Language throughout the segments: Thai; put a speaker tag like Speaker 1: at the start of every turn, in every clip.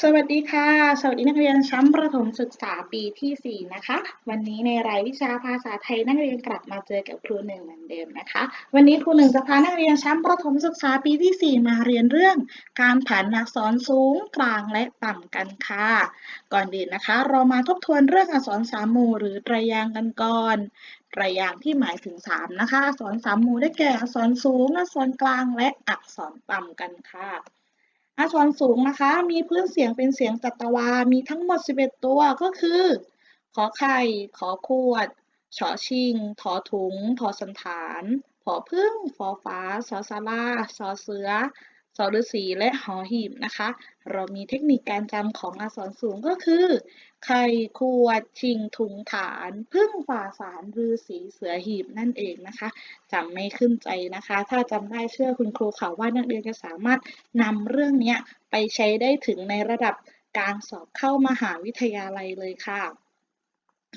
Speaker 1: สวัสดีค่ะ สวัสดีนักเรียนชั้นประถมศึกษาปีที่ 4 นะคะ วันนี้ในรายวิชาภาษาไทยนักเรียนกลับมาเจอกับครูหนึ่งเหมือนเดิมนะคะ วันนี้ครูหนึ่งจะพานักเรียนชั้นประถมศึกษาปีที่ 4 มาเรียนเรื่อง การผันอักษรสูงกลางและต่ำกันค่ะ ก่อนอื่นนะคะ เรามาทบทวนเรื่องอักษรสามหมู่หรือไตรยางกันก่อนไตรยางที่หมายถึง 3 นะคะ อักษรสามหมู่ได้แก่อักษรสูง อักษรกลาง และอักษรต่ำกันค่ะ อักษรสูงนะคะ มีพื้นเสียงเป็นเสียงจัตวา มีทั้งหมด 11 ตัวก็คือ ขอไข่ ขอขวด ฉอชิง ถอถุง ถอสันฐาน ผอพึ่งฟอฟ้าสอสาราสอเสือ สอฤาษีและหอหีบนะคะ เรามีเทคนิคการจำของอักษรสูงก็คือ ไข่ขวดชิงถุงฐาน พึ่งฝ่าสารฤาษีเสือหีบนั่นเองนะคะจำไม่ขึ้นใจนะคะ ถ้าจำได้เชื่อคุณครูค่ะว่านักเรียนจะสามารถนำเรื่องนี้ไปใช้ได้ถึงในระดับการสอบเข้ามหาวิทยาลัยเลยค่ะ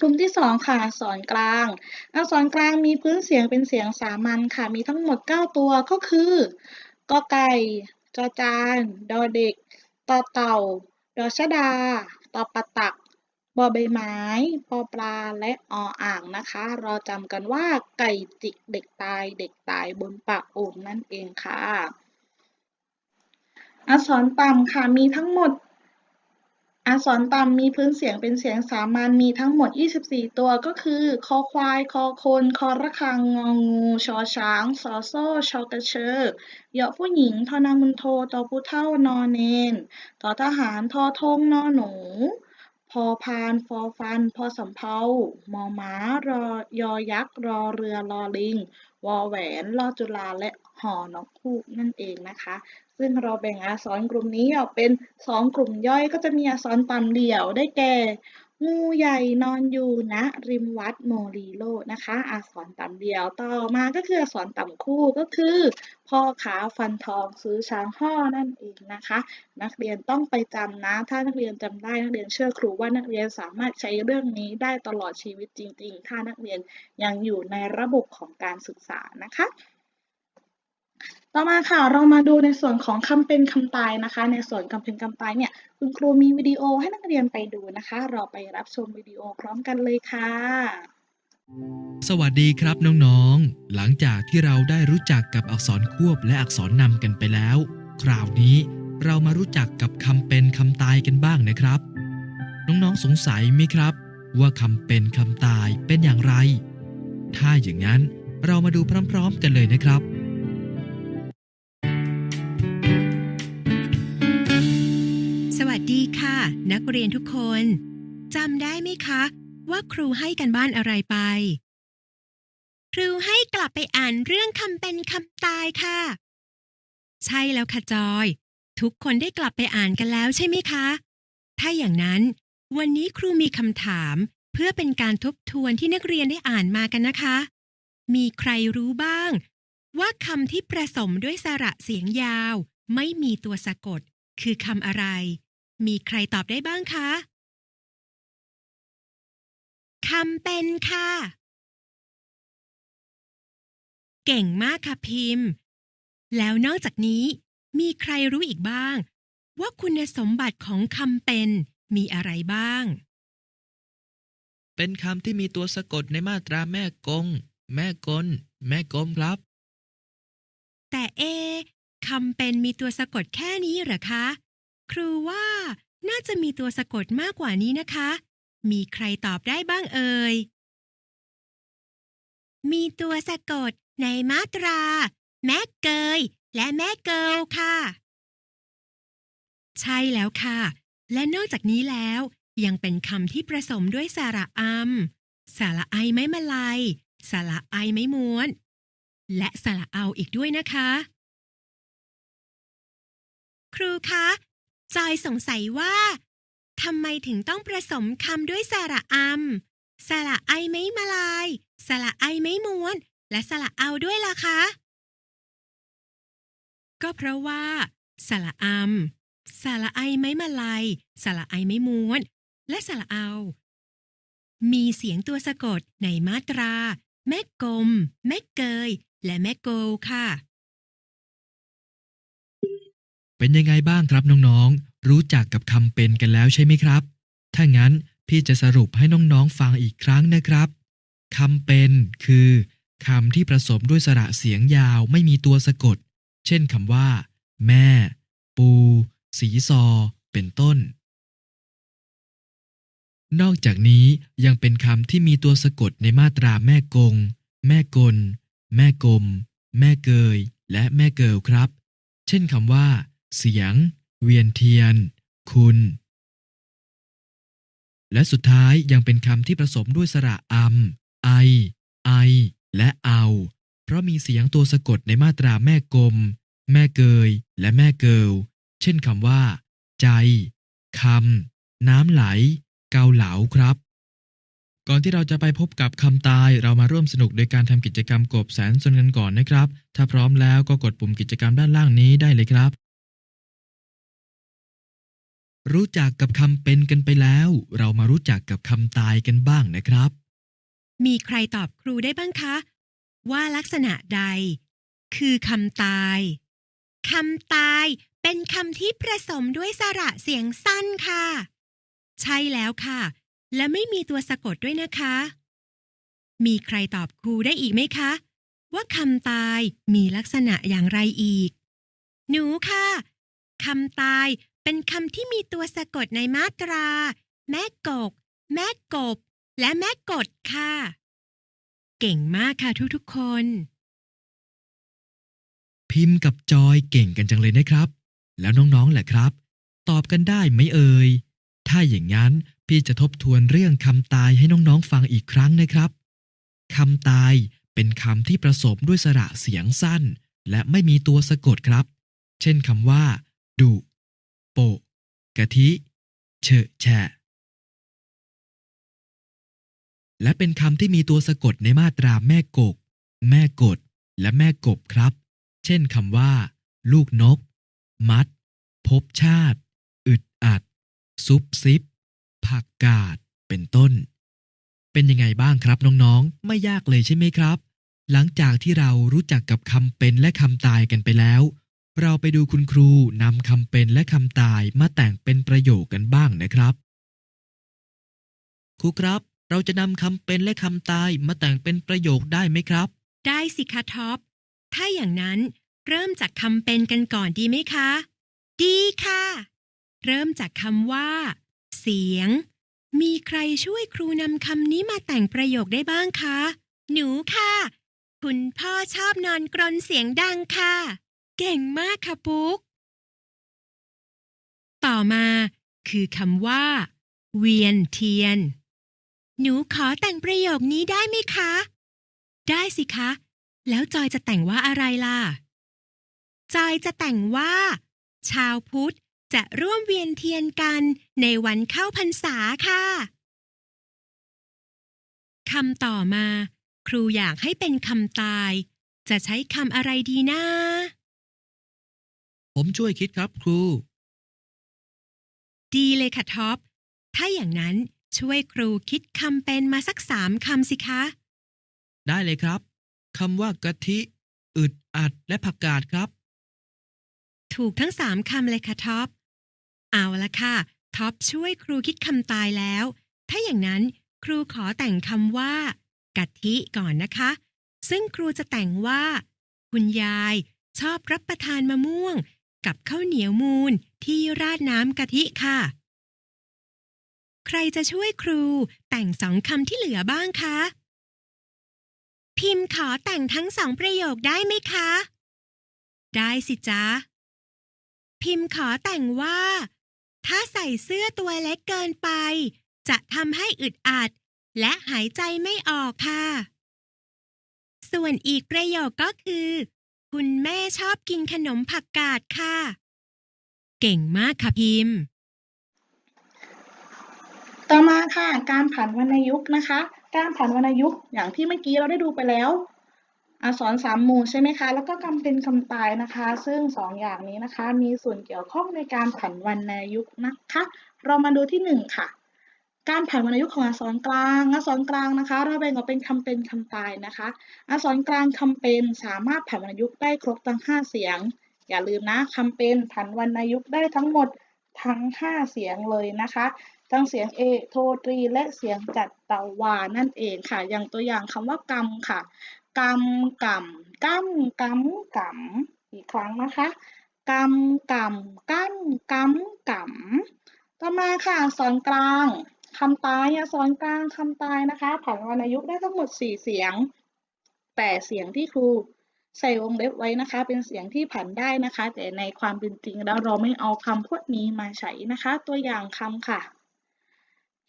Speaker 1: กลุ่มที่ 2 ค่ะอักษรกลางอักษรกลางมีพื้นเสียงเป็นเสียงสามัญค่ะ มีทั้งหมด 9 ตัวก็คือ กอไก่ จอจาน ดอเด็กตอเต่า ดอชดาตอปะตัก บอใบไม้ ปอปลา และออ่างนะคะ เราจำกันว่าไก่จิกเด็กตาย เด็กตายบนปากโอ่งนั่นเองค่ะ อักษรต่ำค่ะ มีทั้งหมด อักษรต่ำมีพื้นเสียงเป็นเสียงสามัญมีทั้งหมด 24 ตัวก็คือ คอควาย คอคน คอระฆัง งองูชอช้างซอโซ่ชอกระเชอเหยาะผู้หญิงทอนามุนโทตอผู้เฒ่านอนเนนทอทหารทอทงนอหนู พอพาน ฟอฟัน พอสำเภามอม้ารอยอยักษ์ รอเรือ รอลิง วอแหวน ลอจุฬาและหอนกฮูกนั่นเองนะคะ ซึ่งเราแบ่งอักษรกลุ่มนี้ออกเป็น 2 กลุ่มย่อยก็จะมีอักษรต่ำเดี่ยวได้แก่ งูใหญ่นอนอยู่ณริมวัดโมลีโลนะคะ อักษรต่ำเดี่ยวต่อมาก็คืออักษรต่ำคู่ก็คือ พ่อขาฟันทองซื้อช้างห่อนั่นเองนะคะ นักเรียนต้องไปจำนะ ถ้านักเรียนจำได้นักเรียนเชื่อครูว่านักเรียนสามารถใช้เรื่องนี้ได้ตลอดชีวิตจริง ๆ ถ้านักเรียนยังอยู่ในระบบของการศึกษานะคะ ต่อมาค่ะเรามาดูในส่วนของคำเป็นคำตายนะคะ ในส่วนคำเป็นคำตายเนี่ยคุณครูมีวิดีโอให้นักเรียนไปดูนะคะ เราไปรับชมวิดีโอพร้อมกันเลยค่ะ
Speaker 2: สวัสดีครับน้องๆ หลังจากที่เราได้รู้จักกับอักษรควบและอักษรนำกันไปแล้ว คราวนี้เรามารู้จักกับคำเป็นคำตายกันบ้างนะครับ น้องๆสงสัยไหมครับ ว่าคำเป็นคำตายเป็นอย่างไร ถ้าอย่างนั้นเรามาดูพร้อมๆกันเลยนะครับ
Speaker 3: นักเรียนทุกคนจำได้ไหมคะ ว่าครูให้กันบ้านอะไรไป ครูให้กลับไปอ่านเรื่องคำเป็นคำตายค่ะ ใช่แล้วค่ะจอย ทุกคนได้กลับไปอ่านกันแล้วใช่ไหมคะ ถ้าอย่างนั้น วันนี้ครูมีคำถามเพื่อเป็นการทบทวนที่นักเรียนได้อ่านมากันนะคะ มีใครรู้บ้าง ว่าคำที่ประสมด้วยสระเสียงยาว ไม่มีตัวสะกด คือคำอะไร มีใครตอบได้บ้างคะคำเป็นค่ะ เก่งมากค่ะพิมพ์ แล้วนอกจากนี้มีใครรู้อีกบ้าง ว่าคุณสมบัติของคำเป็นมีอะไรบ้าง
Speaker 2: เป็นคำที่มีตัวสะกดในมาตราแม่กง แม่กล แม่กลมครับ
Speaker 3: แต่เอะคำเป็นมีตัวสะกดแค่นี้เหรอคะ ครูว่าน่าจะมีตัวสะกดมากกว่านี้นะคะ มีใครตอบได้บ้างเอ่ย มีตัวสะกดในมาตรา แม่เกย และแม่เกิลค่ะ ใช่แล้วค่ะ และนอกจากนี้แล้วยังเป็นคำที่ผสมด้วยสระอัมสระไอไม้มาลัยสระไอไม้ม้วน และสระเอาอีกด้วยนะคะ ครูคะ จอยสงสัยว่าทำไมถึงต้องผสมคำด้วยสระอัมสระไอไม้มาลาย สระไอไม้ม้วน และสระเอาด้วยล่ะคะ ก็เพราะว่าสระอัมสระไอไม้มาลาย สระไอไม้ม้วน และสระเอา มีเสียงตัวสะกดในมาตรา แม่กลมแม่เกย และแม่โกลค่ะ
Speaker 2: เป็นยังไงบ้างครับน้องๆ รู้จักกับคำเป็นกันแล้วใช่ไหมครับ ถ้างั้นพี่จะสรุปให้น้องๆฟังอีกครั้งนะครับคำเป็นคือคำที่ผสมด้วยสระเสียงยาวไม่มีตัวสะกด เช่นคำว่า แม่ ปู สีซอ เป็นต้น นอกจากนี้ยังเป็นคำที่มีตัวสะกดในมาตราแม่กง แม่กล แม่กลม แม่เกย และแม่เกิลครับ เช่นคำว่า เสียง เวียนเทียน คุณ และสุดท้ายยังเป็นคำที่ผสมด้วยสระอำไอ ไอ และเอา เพราะมีเสียงตัวสะกดในมาตราแม่กลม แม่เกย และแม่เกิลเช่นคำว่า ใจคำน้ำไหล เกาเหลาครับ ก่อนที่เราจะไปพบกับคำตายเรามาร่วมสนุกโดยการทำกิจกรรมกบแสนสนกันก่อนนะครับ ถ้าพร้อมแล้วก็กดปุ่มกิจกรรมด้านล่างนี้ได้เลยครับ รู้จักกับคำเป็นกันไปแล้ว เรามารู้จักกับคำตายกันบ้างนะครับ
Speaker 3: มีใครตอบครูได้บ้างคะ ว่าลักษณะใด คือคำตายคำตายเป็นคำที่ผสมด้วยสระเสียงสั้นค่ะ ใช่แล้วค่ะ และไม่มีตัวสะกดด้วยนะคะ มีใครตอบครูได้อีกไหมคะ ว่าคำตายมีลักษณะอย่างไรอีก หนูค่ะคำตาย เป็นคำที่มีตัวสะกดในมาตรา แม่กก แม่กบ และแม่กดค่ะ เก่งมากค่ะทุกๆคน
Speaker 2: พิมพ์กับจอยเก่งกันจังเลยนะครับ แล้วน้องๆแหละครับ ตอบกันได้ไหมเอ่ย ถ้าอย่างนั้นพี่จะทบทวนเรื่องคำตายให้น้องๆฟังอีกครั้งนะครับคำตายเป็นคำที่ผสมด้วยสระเสียงสั้น และไม่มีตัวสะกดครับ เช่นคำว่าดุ โปะกะทิ เฉอะแฉะ และเป็นคำที่มีตัวสะกดในมาตราแม่กก แม่กด และแม่กบครับ เช่นคำว่า ลูกนก มัด พบชาติ อึดอัด ซุบซิบ ผักกาด เป็นต้น เป็นยังไงบ้างครับน้องๆ ไม่ยากเลยใช่ไหมครับ หลังจากที่เรารู้จักกับคำเป็นและคำตายกันไปแล้ว เราไปดูคุณครูนำคำเป็นและคำตายมาแต่งเป็นประโยคกันบ้างนะครับ ครูครับ เราจะนำคำเป็นและคำตายมาแต่งเป็นประโยคได้ไหมครับ
Speaker 3: ได้สิคะท็อป ถ้าอย่างนั้นเริ่มจากคำเป็นกันก่อนดีไหมคะ ดีค่ะ เริ่มจากคำว่า เสียง มีใครช่วยครูนำคำนี้มาแต่งประโยคได้บ้างคะ หนูค่ะ คุณพ่อชอบนอนกรนเสียงดังค่ะ เก่งมากค่ะปุ๊ก ต่อมาคือคำว่า เวียนเทียน หนูขอแต่งประโยคนี้ได้ไหมคะ ได้สิคะ แล้วจอยจะแต่งว่าอะไรล่ะ จอยจะแต่งว่า ชาวพุทธจะร่วมเวียนเทียนกันในวันเข้าพรรษาค่ะคำต่อมา ครูอยากให้เป็นคำตาย จะใช้คำอะไรดีนะ
Speaker 2: ผมช่วยคิดครับครู
Speaker 3: ดีเลยค่ะท็อป ถ้าอย่างนั้นช่วยครูคิดคำเป็นมาสักสามคำสิคะ
Speaker 2: ได้เลยครับคำว่ากะทิ อึดอัดและผักกาดครับ
Speaker 3: ถูกทั้งสามคำเลยค่ะท็อป เอาละค่ะ ท็อปช่วยครูคิดคำตายแล้ว ถ้าอย่างนั้นครูขอแต่งคำว่ากะทิก่อนนะคะ ซึ่งครูจะแต่งว่า คุณยายชอบรับประทานมะม่วง กับข้าวเหนียวมูนที่ราดน้ำกะทิค่ะ ใครจะช่วยครูแต่งสองคำที่เหลือบ้างคะ พิมพ์ขอแต่งทั้งสองประโยคได้ไหมคะ ได้สิจ๊ะ พิมพ์ขอแต่งว่า ถ้าใส่เสื้อตัวเล็กเกินไป จะทำให้อึดอัด และหายใจไม่ออกค่ะ ส่วนอีกประโยคก็คือ คุณแม่ชอบกินขนมผักกาดค่ะ เก่งมากค่ะพิมพ์
Speaker 1: ต่อมาค่ะการผันวรรณยุกต์นะคะ การผันวรรณยุกต์อย่างที่เมื่อกี้เราได้ดูไปแล้วอักษรสามหมู่ใช่ไหมคะ แล้วก็คำเป็นคำตายนะคะ ซึ่งสองอย่างนี้นะคะ มีส่วนเกี่ยวข้องในการผันวรรณยุกต์นะคะ เรามาดูที่หนึ่งค่ะ การผันวรรณยุกต์ของอักษรกลาง อักษรกลางนะคะ เราแบ่งออกเป็นคำเป็นคำตายนะคะ อักษรกลางคำเป็นสามารถผันวรรณยุกต์ได้ครบทั้งห้าเสียง อย่าลืมนะคำเป็นผันวรรณยุกต์ได้ทั้งหมดทั้ง 5 เสียงเลยนะคะ ทั้งเสียงเอโทตรี และเสียงจัตวานั่นเองค่ะ อย่างตัวอย่างคำว่ากรรมค่ะ กรรมกรรมกรรมกรรมกรรมอีกครั้งนะคะกรรมกรรมกรรมกรรมกรรมต่อมาค่ะอักษรกลาง คำตายอักษรกลางคำตายนะคะผันวรรณยุกต์ได้ทั้งหมด 4 เสียง แต่เสียงที่ครูใส่วงเล็บไว้นะคะ เป็นเสียงที่ผันได้นะคะ แต่ในความเป็นจริงแล้วเราไม่เอาคำพวกนี้มาใช้นะคะ ตัวอย่างคำค่ะ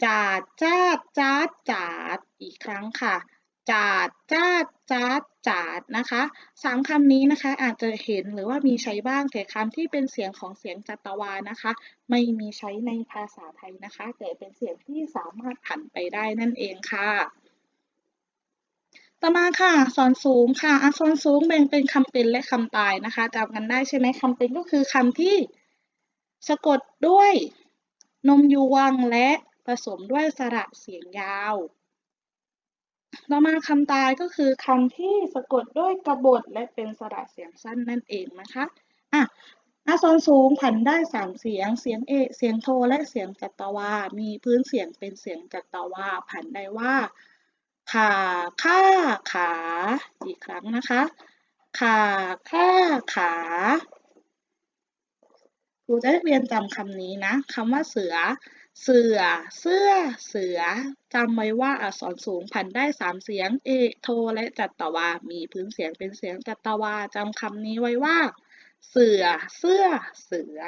Speaker 1: จาดจ้าจ้าจาดอีกครั้งค่ะ จาดจ้าจ้าดจาดนะคะสามคำนี้นะคะอาจจะเห็นหรือว่ามีใช้บ้างแต่คำที่เป็นเสียงของเสียงจัตวานะคะ ไม่มีใช้ในภาษาไทยนะคะ แต่เป็นเสียงที่สามารถผันไปได้นั่นเองค่ะ ต่อมาค่ะอักษรสูงค่ะอักษรสูงแบ่งเป็นคำเป็นและคำตายนะคะจำกันได้ใช่ไหมคำเป็นก็คือคำที่สะกดด้วยนมยวงและผสมด้วยสระเสียงยาว ต่อมาคำตายก็คือคำที่สะกดด้วยกระบฏและเป็นสระเสียงสั้นนั่นเองนะคะอะอักษรสูงผันได้สามเสียง เสียงเอ เสียงโท และเสียงจัตวา มีพื้นเสียงเป็นเสียงจัตวา ผันได้ว่า ขาข้าขา อีกครั้งนะคะ ขาข้าขา ครูจะให้เรียนจำคำนี้นะคำว่าเสือ เสือ เสื้อ เสือจำไว้ว่าอักษรสูงผันได้สามเสียง เอกโท และจัตวา มีพื้นเสียงเป็นเสียงจัตวาจำคำนี้ไว้ว่า เสือ เสื้อ เสือ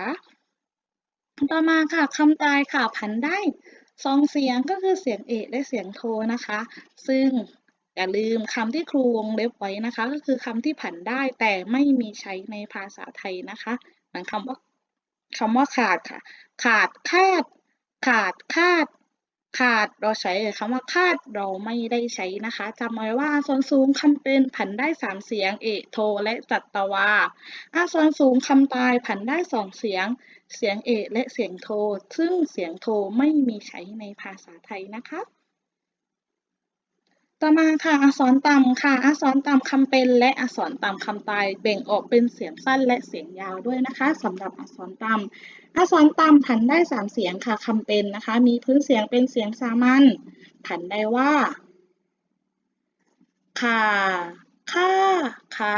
Speaker 1: ต่อมาค่ะคำตายค่ะผันได้สองเสียงก็คือเสียงเอกและเสียงโทนะคะ ซึ่งอย่าลืมคำที่ครูวงเล็บไว้นะคะ ก็คือคำที่ผันได้แต่ไม่มีใช้ในภาษาไทยนะคะหมือนคำว่า คำว่าขาดค่ะ ขาดคาด ขาดคาด ขาดเราใช้คำว่าคาดเราไม่ได้ใช้นะคะจำไว้ว่าอักษรสูงคำเป็นผันได้สามเสียง เอโท และจัตวาอักษรสูงคำตายผันได้สองเสียง เสียงเอและเสียงโท ซึ่งเสียงโทไม่มีใช้ในภาษาไทยนะคะ ต่อมาค่ะอักษรต่ำค่ะ อักษรต่ำคำเป็น และอักษรต่ำคำตายแบ่งออกเป็นเสียงสั้นและเสียงยาวด้วยนะคะสำหรับอักษรต่ำอักษรต่ำผันได้สามเสียงค่ะคำเป็นนะคะ มีพื้นเสียงเป็นเสียงสามัญผันได้ว่าขาค่าขา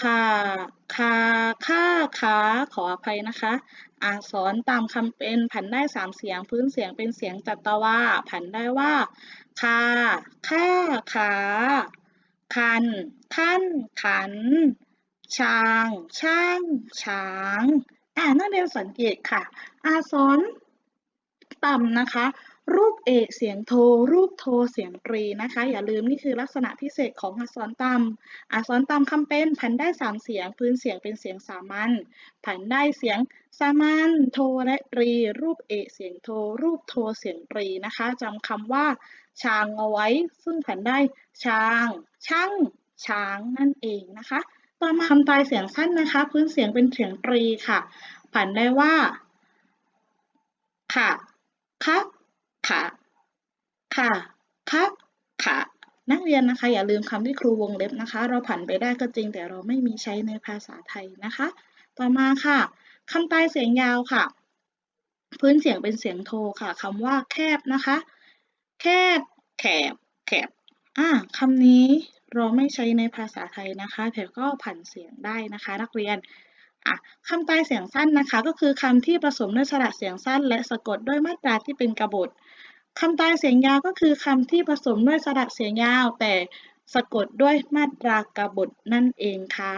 Speaker 1: ขาขาค่าขาขออภัยนะคะอักษรตามคำเป็นผันได้สามเสียง พื้นเสียงเป็นเสียงจัตวาผันได้ว่า คาค่าขา คันขั้นขัน ช้าง ช่าง ช้าง อ่านักเรียนสังเกตค่ะอักษรต่ำนะคะ รูปเอกเสียงโท รูปโทเสียงตรีนะคะ อย่าลืมนี่คือลักษณะพิเศษของอักษรต่ำอักษรต่ำคำเป็นผันได้สามเสียง พื้นเสียงเป็นเสียงสามัญผันได้เสียงสามัญโทและตรี รูปเอกเสียงโท รูปโทเสียงตรีนะคะจำคำว่า ช้างเอาไว้ ซึ่งผันได้ช้างช่างช้างนั่นเองนะคะ ต่อมาคำตายเสียงสั้นนะคะ พื้นเสียงเป็นเสียงตรีค่ะผันได้ว่า ค่ะคะค่ะค่ะคะค่ะนักเรียนนะคะ อย่าลืมคำที่ครูวงเล็บนะคะ เราผันไปได้ก็จริง แต่เราไม่มีใช้ในภาษาไทยนะคะ ต่อมาค่ะคำตายเสียงยาวค่ะ พื้นเสียงเป็นเสียงโทค่ะคำว่าแคบนะคะ แคบแคบแคบอ่าคำนี้เราไม่ใช้ในภาษาไทยนะคะ แต่ก็ผันเสียงได้นะคะ นักเรียนอะคำตายเสียงสั้นนะคะ ก็คือคำที่ผสมด้วยสระเสียงสั้น และสะกดด้วยมาตราที่เป็นกบฏคำตายเสียงยาวก็คือคำที่ผสมด้วยสระเสียงยาว แต่สะกดด้วยมาตรากบฏนั่นเองค่ะ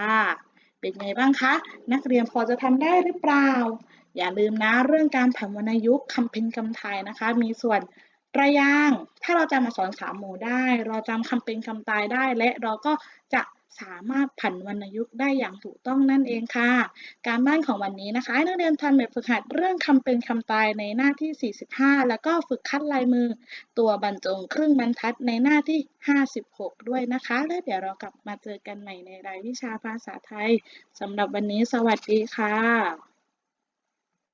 Speaker 1: เป็นไงบ้างคะ นักเรียนพอจะทำได้หรือเปล่า อย่าลืมนะเรื่องการผันวรรณยุกต์คำเพ็ญคำไทยนะคะ มีส่วน ระยาง ถ้าเราจำอักษรสามหมู่ได้ เราจำคำเป็นคำตายได้ และเราก็จะสามารถผันวรรณยุกต์ได้อย่างถูกต้องนั่นเองค่ะ การบ้านของวันนี้นะคะนักเรียนทำแบบฝึกหัดเรื่องคำเป็นคำตายในหน้าที่ 45 แล้วก็ฝึกคัดลายมือ ตัวบรรจงครึ่งบรรทัดในหน้าที่ 56 ด้วยนะคะ แล้วเดี๋ยวเรากลับมาเจอกันใหม่ในรายวิชาภาษาไทยสำหรับวันนี้สวัสดีค่ะ